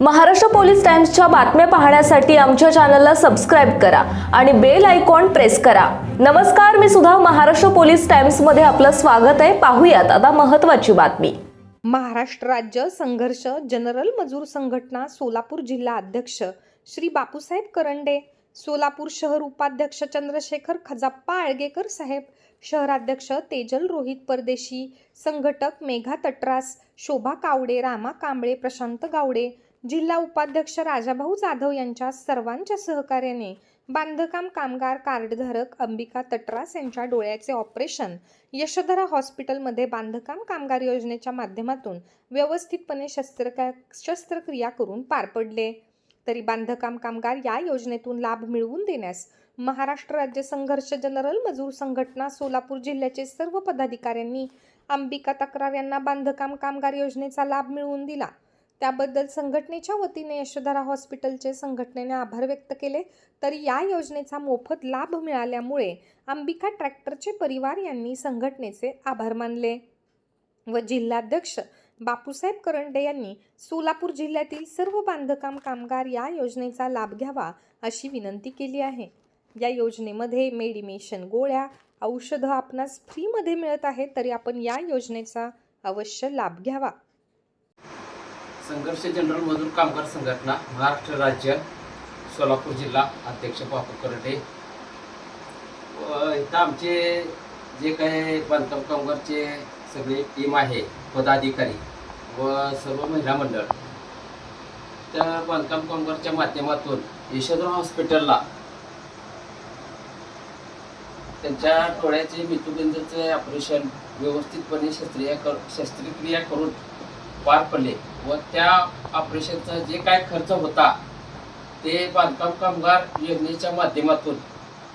Maharashtra police टाइम्सच्या बातम्या पाहण्यासाठी आमच्या चॅनलला सबस्क्राईब करा आणि बेल आयकॉन प्रेस करा. नमस्कार मी सुद्धा महाराष्ट्र पोलीस टाइम्समध्ये आपलं स्वागत आहे. पाहूयात आता महत्त्वाची बातमी. महाराष्ट्र राज्य संघर्ष जनरल मजूर संघटना सोलापूर जिल्हा अध्यक्ष श्री बापूसाहेब करंडे सोलापूर शहर उपाध्यक्ष चंद्रशेखर खजाप्पा आळगेकर साहेब शहराध्यक्ष तेजल रोहित परदेशी संघटक मेघा तटरास शोभा कावडे रामा कांबळे प्रशांत गावडे जिल्हा उपाध्यक्ष राजाभाऊ जाधव यांच्या सर्वांच्या सहकार्याने बांधकाम कामगार कार्डधारक अंबिका तटरास यांच्या डोळ्याचे ऑपरेशन यशोधरा हॉस्पिटलमध्ये बांधकाम कामगार योजनेच्या माध्यमातून व्यवस्थितपणे शस्त्रक्रिया शस्त्रक्रिया करून पार पडले. तरी बांधकाम कामगार या योजनेतून लाभ मिळवून देण्यास महाराष्ट्र राज्य संघर्ष जनरल मजूर संघटना सोलापूर जिल्ह्याचे सर्व पदाधिकाऱ्यांनी अंबिका तक्रार यांना बांधकाम कामगार योजनेचा लाभ मिळवून दिला. त्याबद्दल संघटनेच्या वतीने यशोधरा हॉस्पिटलचे संघटनेने आभार व्यक्त केले. तरी या योजनेचा मोफत लाभ मिळाल्यामुळे अंबिका ट्रॅक्टरचे परिवार यांनी संघटनेचे आभार मानले. व जिल्हाध्यक्ष बापूसाहेब करंडे यांनी सोलापूर जिल्ह्यातील सर्व बांधकाम कामगार या योजनेचा लाभ घ्यावा अशी विनंती केली आहे. या योजनेमध्ये मेडिमेशन गोळ्या औषधं आपणास फ्रीमध्ये मिळत आहे तरी आपण या योजनेचा अवश्य लाभ घ्यावा. संघर्ष जनरल मजूर कामगार संघटना महाराष्ट्र राज्य सोलापूर जिल्हा अध्यक्ष बापू करडे. इथं आमचे जे काही बांधकाम कामगारचे सगळे टीम आहे पदाधिकारी व सर्व महिला मंडळ. त्या बांधकाम कामगारच्या माध्यमातून यशोधरा हॉस्पिटलला त्यांच्या डोळ्याचे मृत्यूबिंदूचे ऑपरेशन व्यवस्थितपणे शस्त्रिया कर शस्त्रक्रिया करून पार पडले. व त्या ऑपरेशनचा जे काय खर्च होता ते बांधकाम कामगार योजनेच्या माध्यमातून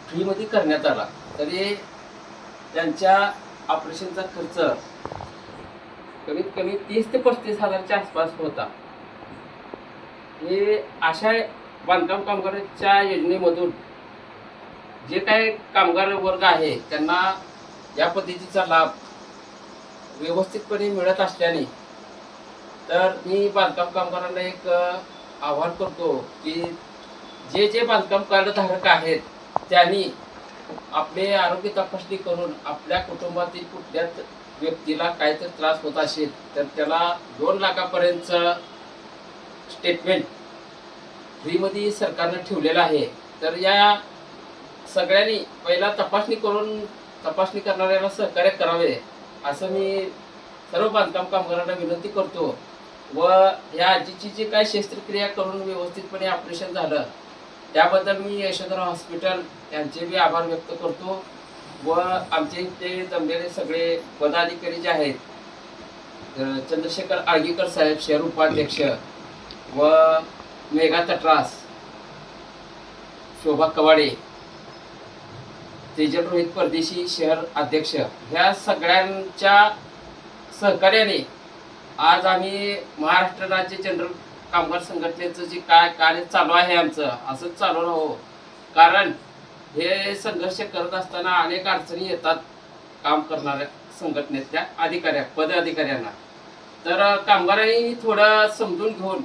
फ्रीमध्ये करण्यात आला. तरी त्यांच्या ऑपरेशनचा खर्च कमीत कमी तीस ते पस्तीस हजारच्या आसपास होता. हे अशा बांधकाम कामगारांच्या योजनेमधून जे काय कामगार वर्ग आहे त्यांना या पद्धतीचा लाभ व्यवस्थितपणे मिळत असल्याने तर मी बांधकाम कामगारांना एक आव्हान आवाहन करतो की जे जे बांधकाम कार्डधारक आहेत त्यांनी आपले आरोग्य तपासणी करून आपल्या कुटुंबातील कुठल्याच व्यक्तीला काहीतरी त्रास होत असेल तर त्याला दोन लाखापर्यंत स्टेटमेंट फ्रीमध्ये सरकारनं ठेवलेलं आहे. तर या सगळ्यांनी पहिला तपासणी करून तपासणी करणाऱ्याला सहकार्य करावे असं मी सर्व बांधकाम कामगारांना विनंती करतो. व या आजीची जी काय शस्त्रक्रिया करून व्यवस्थितपणे ऑपरेशन झालं त्याबद्दल मी यशोधरा हॉस्पिटल यांचे बी आभार व्यक्त करतो. व आमचे इथे जमलेले सगळे पदाधिकारी जे आहेत चंद्रशेखर आळगीकर साहेब शहर उपाध्यक्ष व मेघा तटरास शोभा कवाडे तेजल रोहित परदेशी शहर अध्यक्ष ह्या सगळ्यांच्या सहकार्याने आज आम्ही महाराष्ट्र राज्य जनरल कामगार संघटनेचं जे काय कार्य चालू आहे आमचं असंच चालू राहो. कारण हे संघर्ष करत असताना अनेक अडचणी येतात काम करणाऱ्या संघटनेतल्या अधिकाऱ्या पदाधिकाऱ्यांना. तर कामगारांनी थोडं समजून घेऊन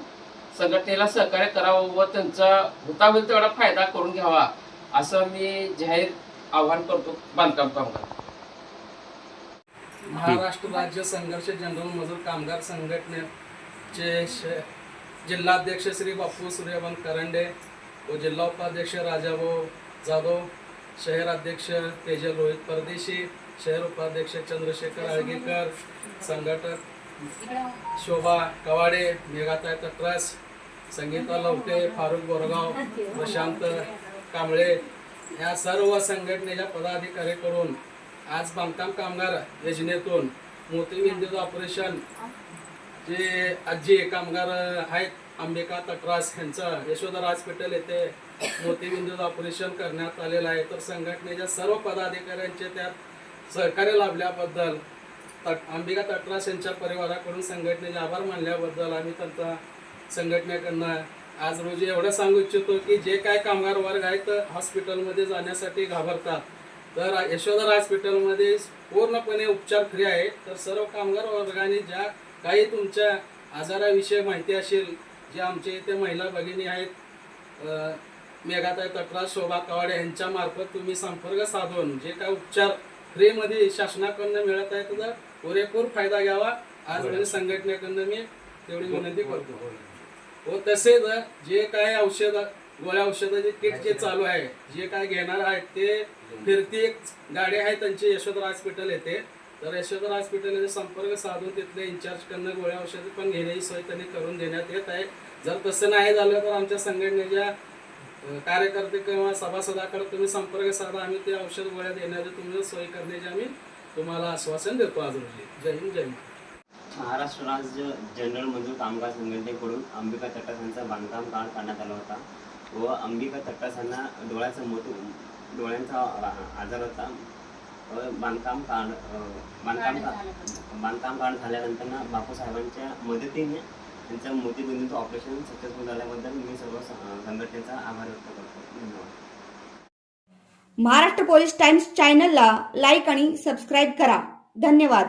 संघटनेला सहकार्य करावं व त्यांचा होता होईल तेवढा फायदा करून घ्यावा असं मी जाहीर आवाहन करतो बांधकाम कामगार महाराष्ट्र राज्य संघर्ष जनरल मजूर कामगार संघटनेचे श जिल्हाध्यक्ष श्री बापू सूर्यवंत करंडे व जिल्हा उपाध्यक्ष राजाभाऊ जाधव शहर अध्यक्ष तेजल रोहित परदेशी शहर उपाध्यक्ष चंद्रशेखर आळगेकर संघटक शोभा कवाडे मेघाताय तक्रस संगीता लवटे फारुख बोरगाव प्रशांत कांबळे या सर्व संघटनेच्या पदाधिकाऱ्याकडून आज बांधकाम कामगार योजनेतून मोतीबिंदू ऑपरेशन जे आजी कामगार आहेत अंबिका तक्रास यांचं यशोधर हॉस्पिटल येथे मोतीबिंदू ऑपरेशन करण्यात आलेलं आहे. तर संघटनेच्या सर्व पदाधिकाऱ्यांचे त्यात सहकार्य लाभल्याबद्दल तट अंबिका तटरास यांच्या परिवाराकडून संघटनेचे आभार मानल्याबद्दल आम्ही त्यांचा संघटनेकडनं आज रोजी एवढं सांगू इच्छितो की जे काय कामगार वर्ग आहेत हॉस्पिटलमध्ये जाण्यासाठी घाबरतात. तर यशोधर हॉस्पिटलमध्ये पूर्णपणे उपचार फ्री आहे. तर सर्व कामगार वर्गाने ज्या काही तुमच्या आजाराविषयी माहिती असेल जे आमचे इथे महिला भगिनी आहेत मेघाताई तटराज शोभा कवाडे यांच्या मार्फत तुम्ही संपर्क साधून जे काय उपचार फ्रीमध्ये शासनाकडनं मिळत आहे त्याचा पुरेपूर फायदा घ्यावा. आज म्हणजे संघटनेकडनं मी तेवढी विनंती करतो. व तसेच जे काय औषध गोळ्या औषधाचे किट जे चालू आहे जे काय घेणार आहेत ते फिरती एक गाडी आहे त्यांची यशोधरा हॉस्पिटल येते तर यशोधरा हॉस्पिटल संपर्क साधून तिथले इन्चार्जकडनं गोळ्या औषधे पण घेण्याची सोय त्यांनी करून देण्यात येत आहे. जर तसं नाही झालं तर आमच्या संघटनेच्या कार्यकर्ते किंवा सभासदाकडे तुम्ही संपर्क साधा आम्ही ते औषध गोळ्या देण्याची तुम्ही सोय करण्याचे आम्ही तुम्हाला आश्वासन देतो आज रोजी. जय हिंद जय महाराष्ट्र. महाराष्ट्र राज्य जनरल मजूर कामगार संघटनेकडून अंबिका तट्टास बांधकाम काळ काढण्यात आला होता. व अंबिका तट्टास डोळ्याचा मोठ डोळ्यांचा आजार होता. व बांधकाम काढ बांधकाम का- बांधकाम काढ झाल्यानंतर ना बापूसाहेबांच्या मदतीने त्यांचं मोतीबिंदूचं ऑपरेशन सक्सेसफुल झाल्याबद्दल मी सर्व संघटनेचा आभार व्यक्त करतो. धन्यवाद. महाराष्ट्र पोलीस टाइम्स चॅनलला लाईक आणि सबस्क्राईब करा. धन्यवाद.